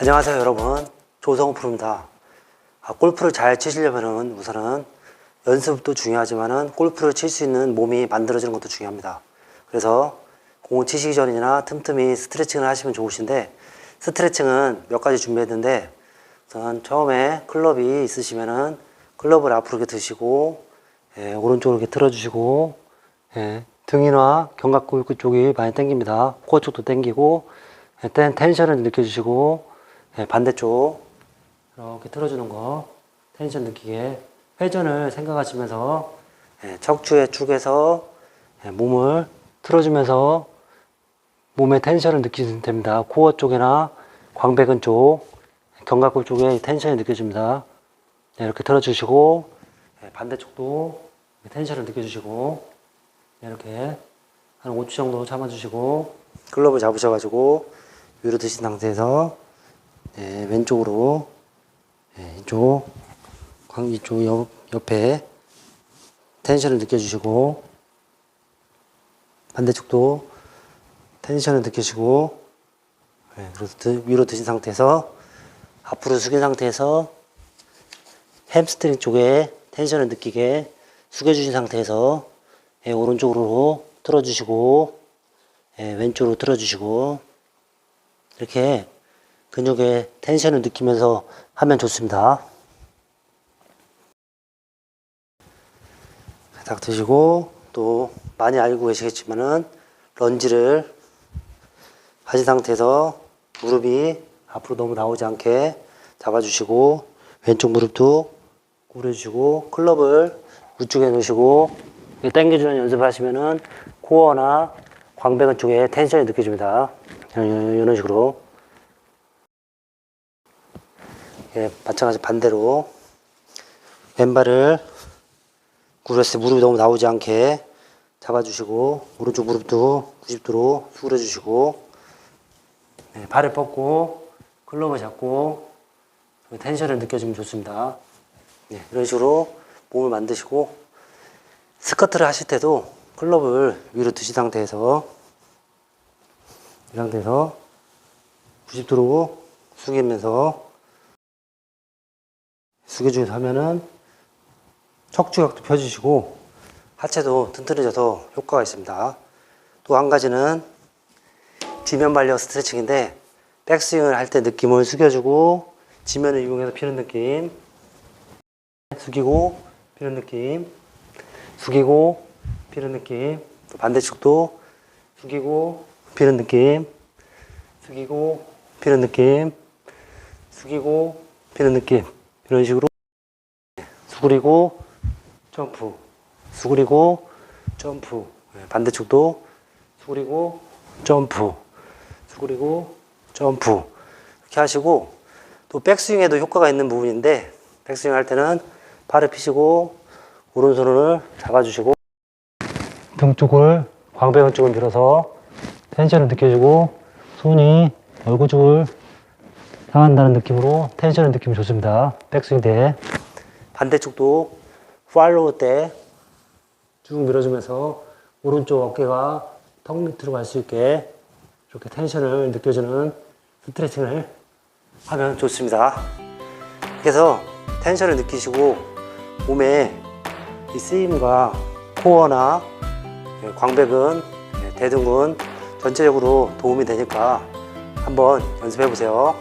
안녕하세요 여러분. 조성우 프로입니다. 아, 골프를 잘 치시려면 우선은 연습도 중요하지만 골프를 칠 수 있는 몸이 만들어지는 것도 중요합니다. 그래서 공을 치시기 전이나 틈틈이 스트레칭을 하시면 좋으신데 스트레칭은 몇 가지 준비했는데 우선 처음에 클럽이 있으시면은 클럽을 앞으로 이렇게 드시고 예, 오른쪽으로 이렇게 틀어주시고 예, 등이나 견갑골 쪽이 많이 당깁니다. 코어 쪽도 당기고 예, 텐, 텐션을 느껴주시고 예, 반대쪽 이렇게 틀어주는 거 텐션 느끼게 회전을 생각하시면서 예, 척추에 축에서 예, 몸을 틀어주면서 몸의 텐션을 느끼시면 됩니다. 코어 쪽이나 광배근 쪽, 견갑골 쪽에 텐션이 느껴집니다. 네, 이렇게 틀어주시고 예, 반대쪽도 텐션을 느껴주시고 네, 이렇게 한 5초 정도 참아주시고 글러브 잡으셔가지고 위로 드신 상태에서 네, 왼쪽으로. 네, 이쪽. 광 이쪽 옆, 옆에 텐션을 느껴주시고 반대쪽도 텐션을 느끼시고 네, 그래서 드- 위로 드신 상태에서 앞으로 숙인 상태에서 햄스트링 쪽에 텐션을 느끼게 숙여주신 상태에서 예, 오른쪽으로 틀어주시고 예, 왼쪽으로 틀어주시고 이렇게 근육의 텐션을 느끼면서 하면 좋습니다. 딱 드시고 또 많이 알고 계시겠지만은 런지를 하신 상태에서 무릎이 앞으로 너무 나오지 않게 잡아주시고 왼쪽 무릎도 구부려주시고 클럽을 우측에 놓으시고 당겨주는 연습을 하시면은 코어나 광배근 쪽에 텐션이 느껴집니다. 이런 식으로 예, 마찬가지 반대로 왼발을 구부렸을 때 무릎이 너무 나오지 않게 잡아주시고 오른쪽 무릎도 90도로 수그려주시고 네, 발을 뻗고 클럽을 잡고 텐션을 느껴주면 좋습니다. 네, 이런 식으로 몸을 만드시고 스커트를 하실 때도 클럽을 위로 드신 상태에서 이 상태에서 90도로 숙이면서 숙여주면서 하면은 척추각도 펴주시고 하체도 튼튼해져서 효과가 있습니다. 또 한 가지는 지면 발력 스트레칭인데 백스윙을 할 때 느낌을 숙여주고 지면을 이용해서 피는 느낌 숙이고 피는 느낌 숙이고 피는 느낌 또 반대쪽도 숙이고 피는 느낌 숙이고 피는 느낌 숙이고 피는 느낌 이런 식으로 수그리고 점프. 수그리고 점프. 네, 반대쪽도 수그리고 점프. 수그리고 점프. 이렇게 하시고 또 백스윙에도 효과가 있는 부분인데 백스윙 할 때는 팔을 피시고 오른손을 잡아주시고 등 쪽을 광배근 쪽을 밀어서 텐션을 느껴주고 손이 얼굴 쪽을 향한다는 느낌으로 텐션을 느끼면 좋습니다. 백스윙 때 반대쪽도 팔로우 때 쭉 밀어주면서 오른쪽 어깨가 턱 밑으로 갈 수 있게 이렇게 텐션을 느껴주는 스트레칭을 하면 좋습니다. 그래서 텐션을 느끼시고 몸에 이 쓰임과 코어나 광배근, 대둔근 전체적으로 도움이 되니까 한번 연습해 보세요.